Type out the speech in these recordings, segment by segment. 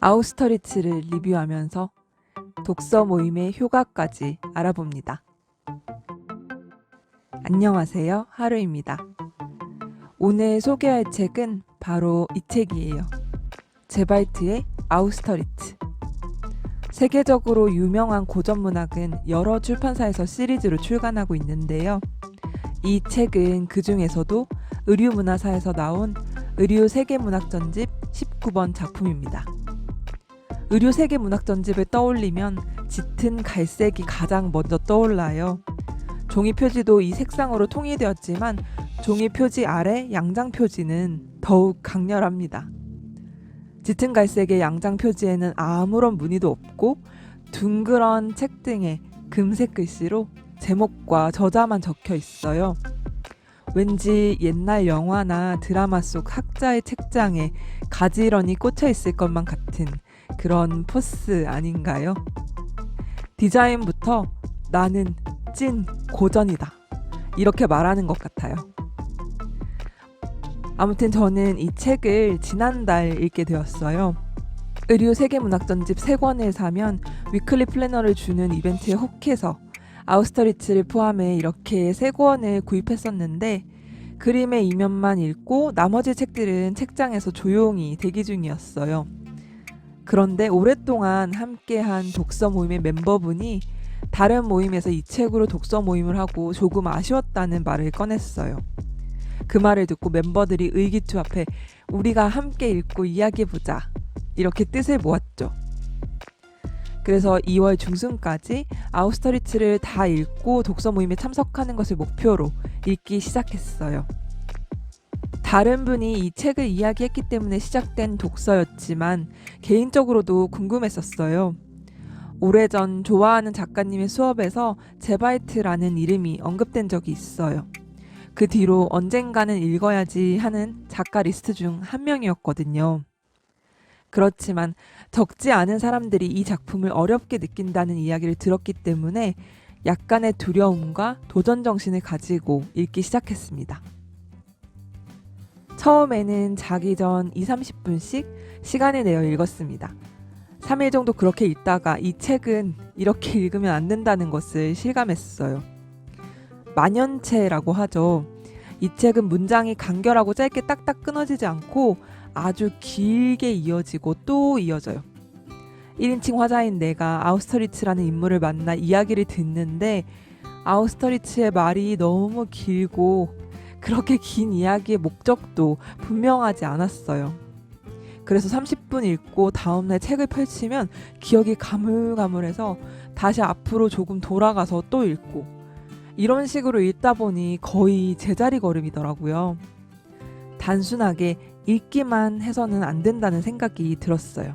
아우스터리츠를 리뷰하면서 독서 모임의 효과까지 알아봅니다. 안녕하세요. 하루입니다. 오늘 소개할 책은 바로 이 책이에요. 제발트의 아우스터리츠. 세계적으로 유명한 고전 문학은 여러 출판사에서 시리즈로 출간하고 있는데요. 이 책은 그 중에서도 의류문화사에서 나온 의류 세계문학전집 19번 작품입니다. 의류 세계 문학 전집을 떠올리면 짙은 갈색이 가장 먼저 떠올라요. 종이 표지도 이 색상으로 통일되었지만 종이 표지 아래 양장 표지는 더욱 강렬합니다. 짙은 갈색의 양장 표지에는 아무런 무늬도 없고 둥그런 책 등에 금색 글씨로 제목과 저자만 적혀 있어요. 왠지 옛날 영화나 드라마 속 학자의 책장에 가지런히 꽂혀 있을 것만 같은 그런 포스 아닌가요? 디자인부터 나는 찐 고전이다. 이렇게 말하는 것 같아요. 아무튼 저는 이 책을 지난달 읽게 되었어요. 의류 세계문학전집 3권을 사면 위클리 플래너를 주는 이벤트에 혹해서 아우스터리츠를 포함해 이렇게 3권을 구입했었는데 그림의 이면만 읽고 나머지 책들은 책장에서 조용히 대기 중이었어요. 그런데 오랫동안 함께한 독서 모임의 멤버분이 다른 모임에서 이 책으로 독서 모임을 하고 조금 아쉬웠다는 말을 꺼냈어요. 그 말을 듣고 멤버들이 의기투합해 우리가 함께 읽고 이야기해보자. 이렇게 뜻을 모았죠. 그래서 2월 중순까지 아우스터리츠를 다 읽고 독서 모임에 참석하는 것을 목표로 읽기 시작했어요. 다른 분이 이 책을 이야기했기 때문에 시작된 독서였지만 개인적으로도 궁금했었어요. 오래전 좋아하는 작가님의 수업에서 제바이트라는 이름이 언급된 적이 있어요. 그 뒤로 언젠가는 읽어야지 하는 작가 리스트 중 한 명이었거든요. 그렇지만 적지 않은 사람들이 이 작품을 어렵게 느낀다는 이야기를 들었기 때문에 약간의 두려움과 도전 정신을 가지고 읽기 시작했습니다. 처음에는 자기 전 2, 30분씩 시간을 내어 읽었습니다. 3일 정도 그렇게 읽다가 이 책은 이렇게 읽으면 안 된다는 것을 실감했어요. 만연체라고 하죠. 이 책은 문장이 간결하고 짧게 딱딱 끊어지지 않고 아주 길게 이어지고 또 이어져요. 1인칭 화자인 내가 아우스터리츠라는 인물을 만나 이야기를 듣는데 아우스터리츠의 말이 너무 길고 그렇게 긴 이야기의 목적도 분명하지 않았어요. 그래서 30분 읽고 다음날 책을 펼치면 기억이 가물가물해서 다시 앞으로 조금 돌아가서 또 읽고 이런 식으로 읽다 보니 거의 제자리 걸음이더라고요. 단순하게 읽기만 해서는 안 된다는 생각이 들었어요.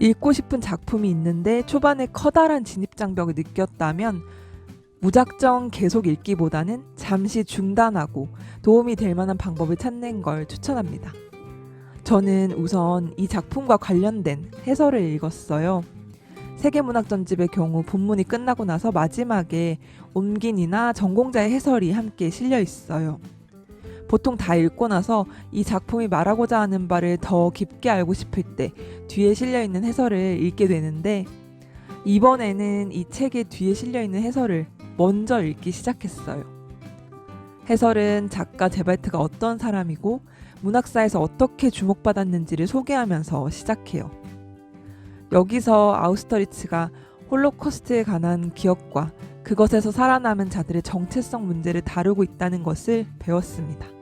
읽고 싶은 작품이 있는데 초반에 커다란 진입장벽을 느꼈다면 무작정 계속 읽기보다는 잠시 중단하고 도움이 될 만한 방법을 찾는 걸 추천합니다. 저는 우선 이 작품과 관련된 해설을 읽었어요. 세계문학전집의 경우 본문이 끝나고 나서 마지막에 옮긴이나 전공자의 해설이 함께 실려 있어요. 보통 다 읽고 나서 이 작품이 말하고자 하는 바를 더 깊게 알고 싶을 때 뒤에 실려 있는 해설을 읽게 되는데 이번에는 이 책의 뒤에 실려 있는 해설을 먼저 읽기 시작했어요. 해설은 작가 제발트가 어떤 사람이고 문학사에서 어떻게 주목받았는지를 소개하면서 시작해요. 여기서 아우스터리츠가 홀로코스트에 관한 기억과 그것에서 살아남은 자들의 정체성 문제를 다루고 있다는 것을 배웠습니다.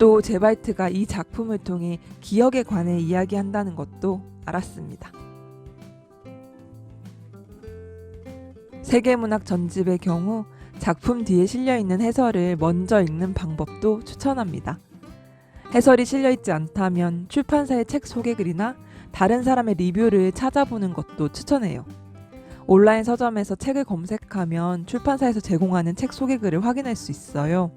또 제발트가 이 작품을 통해 기억에 관해 이야기한다는 것도 알았습니다. 세계문학 전집의 경우 작품 뒤에 실려 있는 해설을 먼저 읽는 방법도 추천합니다. 해설이 실려 있지 않다면 출판사의 책 소개 글이나 다른 사람의 리뷰를 찾아보는 것도 추천해요. 온라인 서점에서 책을 검색하면 출판사에서 제공하는 책 소개 글을 확인할 수 있어요.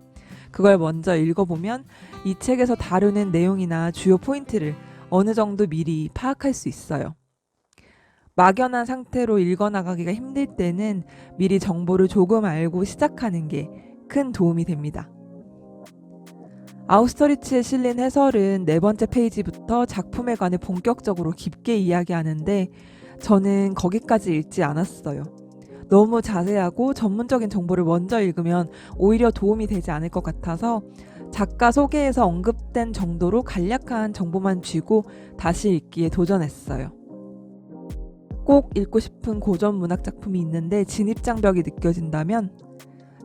그걸 먼저 읽어보면 이 책에서 다루는 내용이나 주요 포인트를 어느 정도 미리 파악할 수 있어요. 막연한 상태로 읽어나가기가 힘들 때는 미리 정보를 조금 알고 시작하는 게 큰 도움이 됩니다. 아우스터리츠에 실린 해설은 네 번째 페이지부터 작품에 관해 본격적으로 깊게 이야기하는데 저는 거기까지 읽지 않았어요. 너무 자세하고 전문적인 정보를 먼저 읽으면 오히려 도움이 되지 않을 것 같아서 작가 소개에서 언급된 정도로 간략한 정보만 쥐고 다시 읽기에 도전했어요. 꼭 읽고 싶은 고전 문학 작품이 있는데 진입장벽이 느껴진다면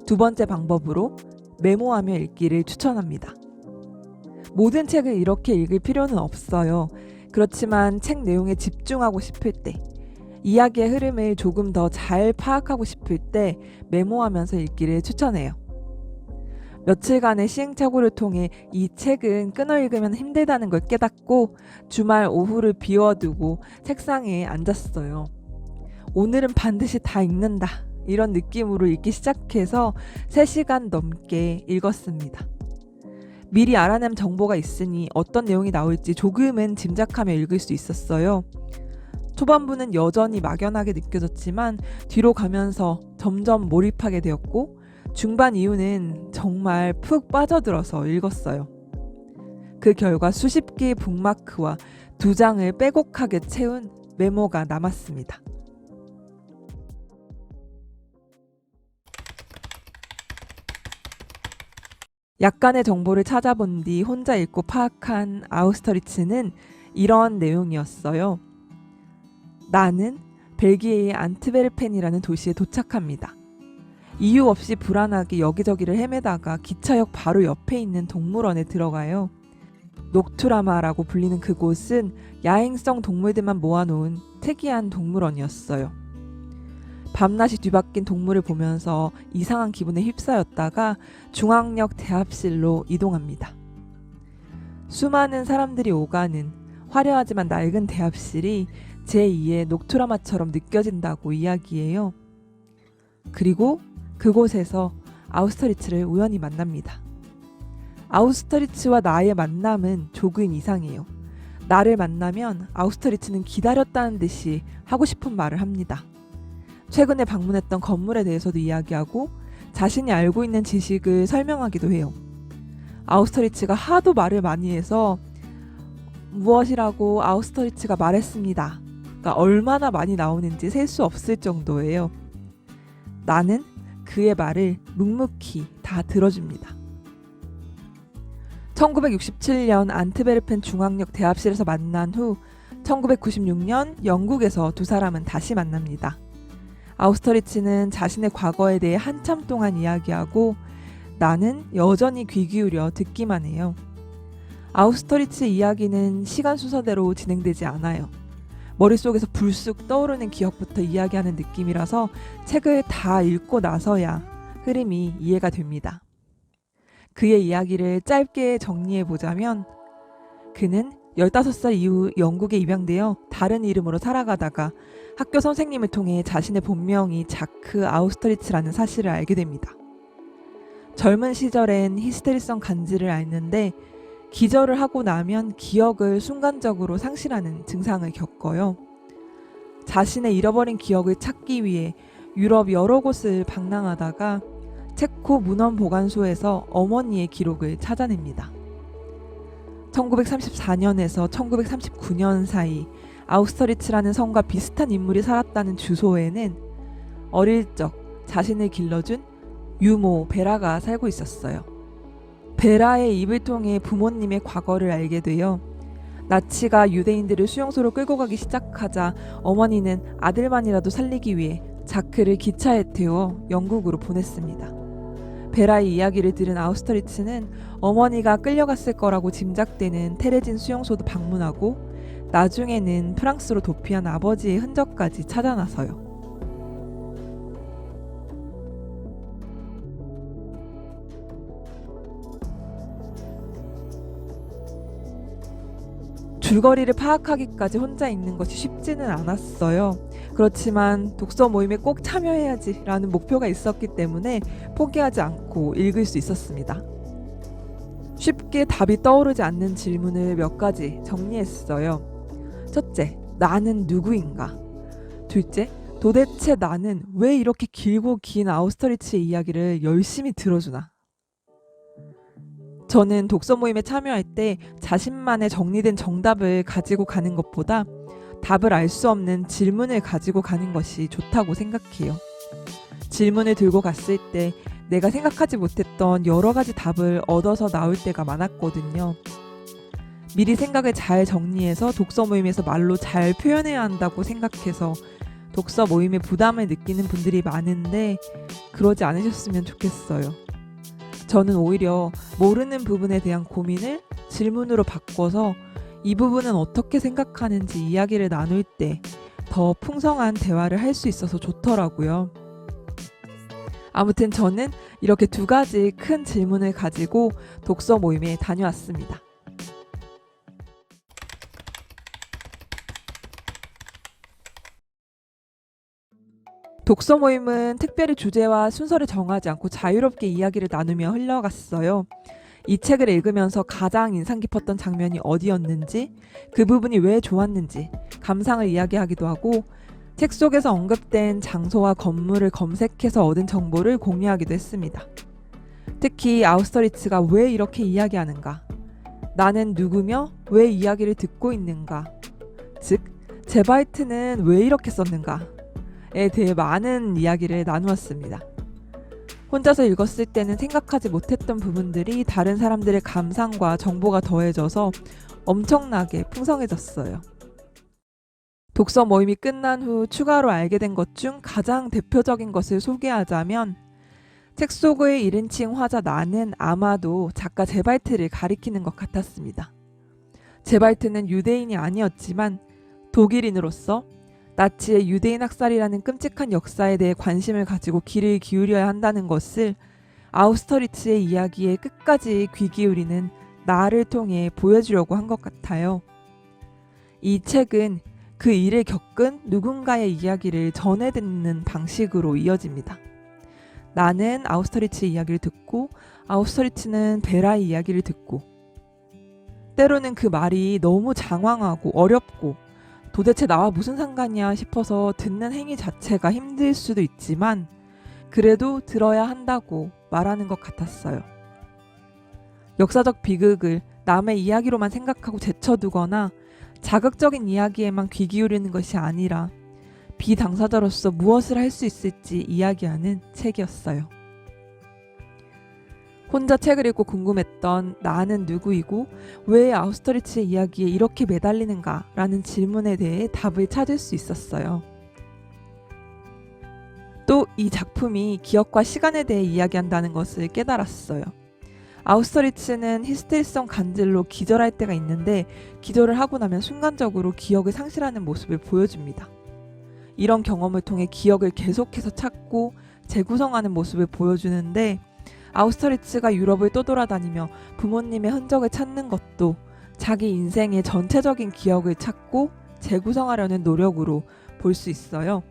두 번째 방법으로 메모하며 읽기를 추천합니다. 모든 책을 이렇게 읽을 필요는 없어요. 그렇지만 책 내용에 집중하고 싶을 때, 이야기의 흐름을 조금 더 잘 파악하고 싶을 때 메모하면서 읽기를 추천해요. 며칠간의 시행착오를 통해 이 책은 끊어 읽으면 힘들다는 걸 깨닫고 주말 오후를 비워두고 책상에 앉았어요. 오늘은 반드시 다 읽는다. 이런 느낌으로 읽기 시작해서 3시간 넘게 읽었습니다. 미리 알아낸 정보가 있으니 어떤 내용이 나올지 조금은 짐작하며 읽을 수 있었어요. 초반부는 여전히 막연하게 느껴졌지만 뒤로 가면서 점점 몰입하게 되었고 중반 이후는 정말 푹 빠져들어서 읽었어요. 그 결과 수십 개의 북마크와 두 장을 빼곡하게 채운 메모가 남았습니다. 약간의 정보를 찾아본 뒤 혼자 읽고 파악한 아우스터리츠는 이런 내용이었어요. 나는 벨기에의 안트베르펜이라는 도시에 도착합니다. 이유 없이 불안하게 여기저기를 헤매다가 기차역 바로 옆에 있는 동물원에 들어가요. 녹투라마라고 불리는 그곳은 야행성 동물들만 모아놓은 특이한 동물원이었어요. 밤낮이 뒤바뀐 동물을 보면서 이상한 기분에 휩싸였다가 중앙역 대합실로 이동합니다. 수많은 사람들이 오가는 화려하지만 낡은 대합실이 제2의 녹투라마처럼 느껴진다고 이야기해요. 그리고 그곳에서 아우스터리츠를 우연히 만납니다. 아우스터리츠와 나의 만남은 조금 이상해요. 나를 만나면 아우스터리츠는 기다렸다는 듯이 하고 싶은 말을 합니다. 최근에 방문했던 건물에 대해서도 이야기하고 자신이 알고 있는 지식을 설명하기도 해요. 아우스터리츠가 하도 말을 많이 해서 무엇이라고 아우스터리츠가 말했습니다. 가 얼마나 많이 나오는지 셀 수 없을 정도예요. 나는 그의 말을 묵묵히 다 들어줍니다. 1967년 안트베르펜 중앙역 대합실에서 만난 후 1996년 영국에서 두 사람은 다시 만납니다. 아우스터리츠는 자신의 과거에 대해 한참 동안 이야기하고 나는 여전히 귀 기울여 듣기만 해요. 아우스터리츠 이야기는 시간 순서대로 진행되지 않아요. 머릿속에서 불쑥 떠오르는 기억부터 이야기하는 느낌이라서 책을 다 읽고 나서야 흐름이 이해가 됩니다. 그의 이야기를 짧게 정리해 보자면 그는 15살 이후 영국에 입양되어 다른 이름으로 살아가다가 학교 선생님을 통해 자신의 본명이 자크 아우스터리츠라는 사실을 알게 됩니다. 젊은 시절엔 히스테리성 간지를 앓는데 기절을 하고 나면 기억을 순간적으로 상실하는 증상을 겪어요. 자신의 잃어버린 기억을 찾기 위해 유럽 여러 곳을 방랑하다가 체코 문헌 보관소에서 어머니의 기록을 찾아냅니다. 1934년에서 1939년 사이 아우스터리츠라는 성과 비슷한 인물이 살았다는 주소에는 어릴 적 자신을 길러준 유모 베라가 살고 있었어요. 베라의 입을 통해 부모님의 과거를 알게 되어 나치가 유대인들을 수용소로 끌고 가기 시작하자 어머니는 아들만이라도 살리기 위해 자크를 기차에 태워 영국으로 보냈습니다. 베라의 이야기를 들은 아우스터리츠는 어머니가 끌려갔을 거라고 짐작되는 테레진 수용소도 방문하고 나중에는 프랑스로 도피한 아버지의 흔적까지 찾아나서요. 줄거리를 파악하기까지 혼자 읽는 것이 쉽지는 않았어요. 그렇지만 독서 모임에 꼭 참여해야지라는 목표가 있었기 때문에 포기하지 않고 읽을 수 있었습니다. 쉽게 답이 떠오르지 않는 질문을 몇 가지 정리했어요. 첫째, 나는 누구인가? 둘째, 도대체 나는 왜 이렇게 길고 긴 아우스터리츠의 이야기를 열심히 들어주나? 저는 독서 모임에 참여할 때 자신만의 정리된 정답을 가지고 가는 것보다 답을 알 수 없는 질문을 가지고 가는 것이 좋다고 생각해요. 질문을 들고 갔을 때 내가 생각하지 못했던 여러 가지 답을 얻어서 나올 때가 많았거든요. 미리 생각을 잘 정리해서 독서 모임에서 말로 잘 표현해야 한다고 생각해서 독서 모임에 부담을 느끼는 분들이 많은데 그러지 않으셨으면 좋겠어요. 저는 오히려 모르는 부분에 대한 고민을 질문으로 바꿔서 이 부분은 어떻게 생각하는지 이야기를 나눌 때 더 풍성한 대화를 할 수 있어서 좋더라고요. 아무튼 저는 이렇게 두 가지 큰 질문을 가지고 독서 모임에 다녀왔습니다. 독서 모임은 특별히 주제와 순서를 정하지 않고 자유롭게 이야기를 나누며 흘러갔어요. 이 책을 읽으면서 가장 인상 깊었던 장면이 어디였는지, 그 부분이 왜 좋았는지, 감상을 이야기하기도 하고, 책 속에서 언급된 장소와 건물을 검색해서 얻은 정보를 공유하기도 했습니다. 특히 아우스터리츠가 왜 이렇게 이야기하는가, 나는 누구며 왜 이야기를 듣고 있는가, 즉, 제바이트는 왜 이렇게 썼는가 에 대해 많은 이야기를 나누었습니다. 혼자서 읽었을 때는 생각하지 못했던 부분들이 다른 사람들의 감상과 정보가 더해져서 엄청나게 풍성해졌어요. 독서 모임이 끝난 후 추가로 알게 된 것 중 가장 대표적인 것을 소개하자면 책 속의 1인칭 화자 나는 아마도 작가 제발트를 가리키는 것 같았습니다. 제발트는 유대인이 아니었지만 독일인으로서 나치의 유대인 학살이라는 끔찍한 역사에 대해 관심을 가지고 귀를 기울여야 한다는 것을 아우스터리츠의 이야기에 끝까지 귀 기울이는 나를 통해 보여주려고 한 것 같아요. 이 책은 그 일을 겪은 누군가의 이야기를 전해 듣는 방식으로 이어집니다. 나는 아우스터리츠의 이야기를 듣고 아우스터리츠는 베라의 이야기를 듣고 때로는 그 말이 너무 장황하고 어렵고 도대체 나와 무슨 상관이야 싶어서 듣는 행위 자체가 힘들 수도 있지만 그래도 들어야 한다고 말하는 것 같았어요. 역사적 비극을 남의 이야기로만 생각하고 제쳐두거나 자극적인 이야기에만 귀 기울이는 것이 아니라 비당사자로서 무엇을 할 수 있을지 이야기하는 책이었어요. 혼자 책을 읽고 궁금했던 나는 누구이고 왜 아우스터리츠의 이야기에 이렇게 매달리는가라는 질문에 대해 답을 찾을 수 있었어요. 또 이 작품이 기억과 시간에 대해 이야기한다는 것을 깨달았어요. 아우스터리츠는 히스테리성 간질로 기절할 때가 있는데 기절을 하고 나면 순간적으로 기억을 상실하는 모습을 보여줍니다. 이런 경험을 통해 기억을 계속해서 찾고 재구성하는 모습을 보여주는데 아우스터리츠가 유럽을 떠돌아다니며 부모님의 흔적을 찾는 것도 자기 인생의 전체적인 기억을 찾고 재구성하려는 노력으로 볼 수 있어요.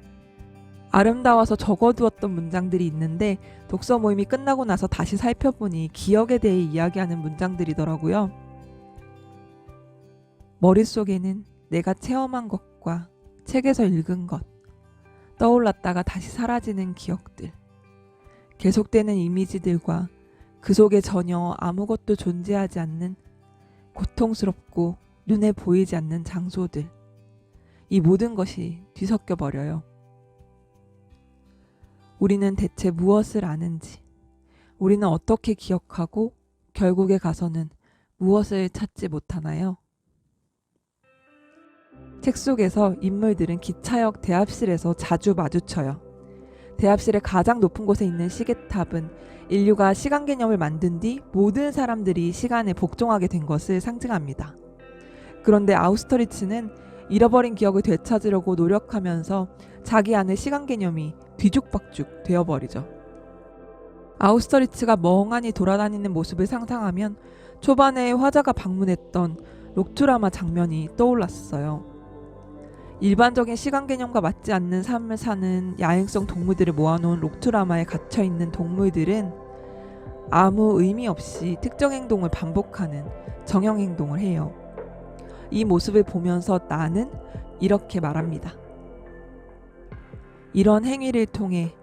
아름다워서 적어두었던 문장들이 있는데 독서 모임이 끝나고 나서 다시 살펴보니 기억에 대해 이야기하는 문장들이더라고요. 머릿속에는 내가 체험한 것과 책에서 읽은 것, 떠올랐다가 다시 사라지는 기억들, 계속되는 이미지들과 그 속에 전혀 아무것도 존재하지 않는 고통스럽고 눈에 보이지 않는 장소들, 이 모든 것이 뒤섞여 버려요. 우리는 대체 무엇을 아는지, 우리는 어떻게 기억하고 결국에 가서는 무엇을 찾지 못하나요? 책 속에서 인물들은 기차역 대합실에서 자주 마주쳐요. 대합실의 가장 높은 곳에 있는 시계탑은 인류가 시간 개념을 만든 뒤 모든 사람들이 시간에 복종하게 된 것을 상징합니다. 그런데 아우스터리츠는 잃어버린 기억을 되찾으려고 노력하면서 자기 안의 시간 개념이 뒤죽박죽 되어버리죠. 아우스터리츠가 멍하니 돌아다니는 모습을 상상하면 초반에 화자가 방문했던 록투라마 장면이 떠올랐어요. 일반적인 시간 개념과 맞지 않는 삶을 사는 야행성 동물들을 모아놓은 록투라마에 갇혀 있는 동물들은 아무 의미 없이 특정 행동을 반복하는 정형 행동을 해요. 이 모습을 보면서 나는 이렇게 말합니다. 이런 행위를 통해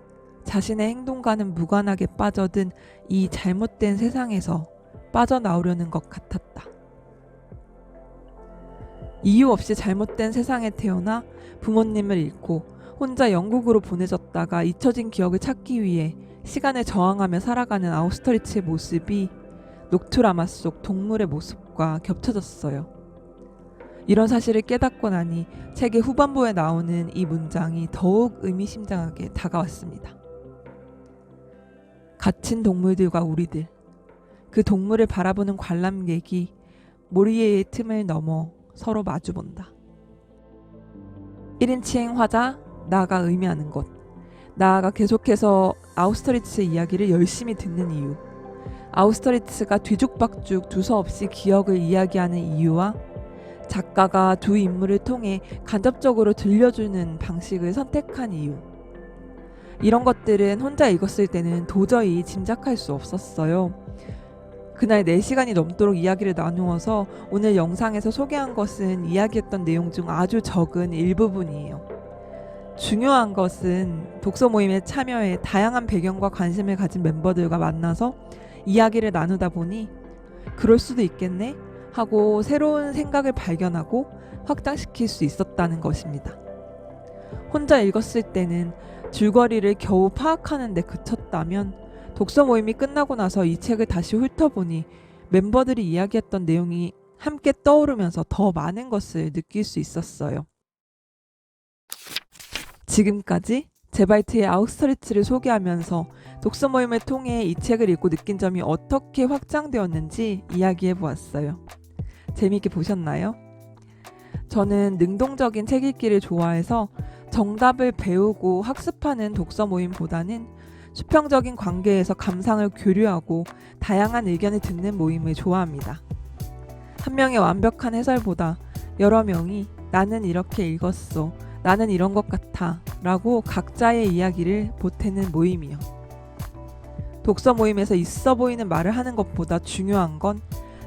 자신의 행동과는 무관하게 빠져든 이 잘못된 세상에서 빠져나오려는 것 같았다. 이유 없이 잘못된 세상에 태어나 부모님을 잃고 혼자 영국으로 보내졌다가 잊혀진 기억을 찾기 위해 시간에 저항하며 살아가는 아우스터리츠의 모습이 녹투라마 속 동물의 모습과 겹쳐졌어요. 이런 사실을 깨닫고 나니 책의 후반부에 나오는 이 문장이 더욱 의미심장하게 다가왔습니다. 갇힌 동물들과 우리들, 그 동물을 바라보는 관람객이 모리에의 틈을 넘어 서로 마주본다. 1인칭 화자, 나가 의미하는 것. 나아가 계속해서 아우스터리츠 이야기를 열심히 듣는 이유. 아우스터리츠가 뒤죽박죽 두서없이 기억을 이야기하는 이유와 작가가 두 인물을 통해 간접적으로 들려주는 방식을 선택한 이유. 이런 것들은 혼자 읽었을 때는 도저히 짐작할 수 없었어요. 그날 4시간이 넘도록 이야기를 나누어서 오늘 영상에서 소개한 것은 이야기했던 내용 중 아주 적은 일부분이에요. 중요한 것은 독서 모임에 참여해 다양한 배경과 관심을 가진 멤버들과 만나서 이야기를 나누다 보니 그럴 수도 있겠네 하고 새로운 생각을 발견하고 확장시킬 수 있었다는 것입니다. 혼자 읽었을 때는 줄거리를 겨우 파악하는 데 그쳤다면 독서 모임이 끝나고 나서 이 책을 다시 훑어보니 멤버들이 이야기했던 내용이 함께 떠오르면서 더 많은 것을 느낄 수 있었어요. 지금까지 제바이트의 아우스터리츠를 소개하면서 독서 모임을 통해 이 책을 읽고 느낀 점이 어떻게 확장되었는지 이야기해 보았어요. 재미있게 보셨나요? 저는 능동적인 책 읽기를 좋아해서 정답을 배우고 학습하는 독서 모임보다는 수평적인 관계에서 감상을 교류하고 다양한 의견을 듣는 모임을 좋아합니다. 한 명의 완벽한 해설보다 여러 명이 나는 이렇게 읽었어. 나는 이런 것 같아. 라고 각자의 이야기를 보태는 모임이요. 독서 모임에서 있어 보이는 말을 하는 것보다 중요한 건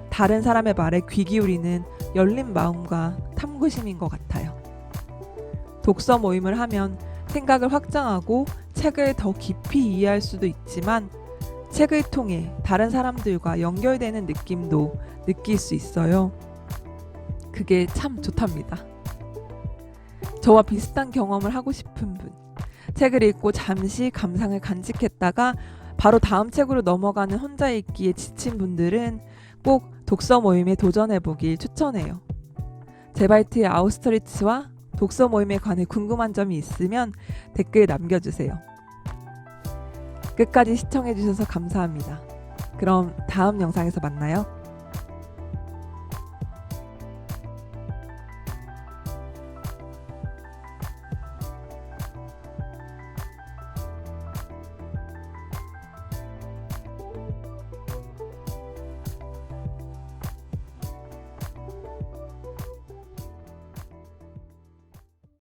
다른 사람의 말에 귀 기울이는 열린 마음과 탐구심인 것 같아요. 독서 모임을 하면 생각을 확장하고 책을 더 깊이 이해할 수도 있지만 책을 통해 다른 사람들과 연결되는 느낌도 느낄 수 있어요. 그게 참 좋답니다. 저와 비슷한 경험을 하고 싶은 분, 책을 읽고 잠시 감상을 간직했다가 바로 다음 책으로 넘어가는 혼자 읽기에 지친 분들은 꼭 독서 모임에 도전해 보길 추천해요. 제발트의 아우스터리츠와 독서 모임에 관해 궁금한 점이 있으면 댓글 남겨주세요. 끝까지 시청해주셔서 감사합니다. 그럼 다음 영상에서 만나요.